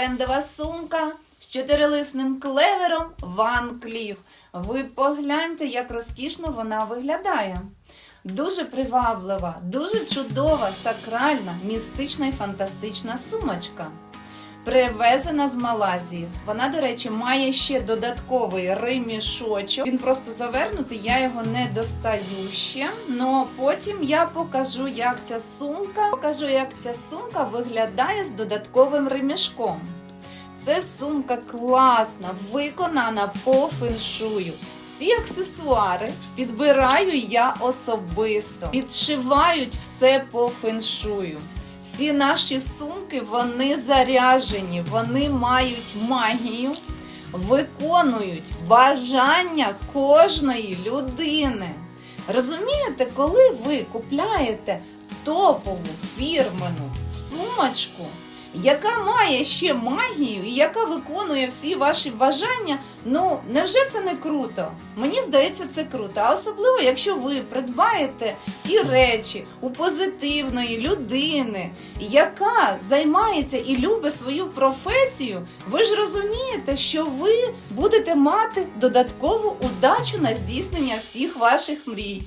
Трендова сумка з чотирилисним клевером Ван Кліф. Ви погляньте, як розкішно вона виглядає. Дуже приваблива, дуже чудова, сакральна, містична і фантастична сумочка. Привезена з Малазії. Вона, до речі, має ще додатковий ремішочок. Він просто завернутий, я його не достаю ще. Но потім я покажу, як ця сумка, покажу, як ця сумка виглядає з додатковим ремішком. Це сумка класна, виконана по феншую. Всі аксесуари підбираю я особисто. Підшивають все по феншую. Всі наші сумки вони заряжені, вони мають магію, виконують бажання кожної людини. Розумієте, коли ви купляєте топову фірмену сумочку, яка має ще магію і яка виконує всі ваші бажання, ну невже це не круто? Мені здається, це круто. А особливо, якщо ви придбаєте ті речі у позитивної людини, яка займається і любить свою професію, ви ж розумієте, що ви будете мати додаткову удачу на здійснення всіх ваших мрій.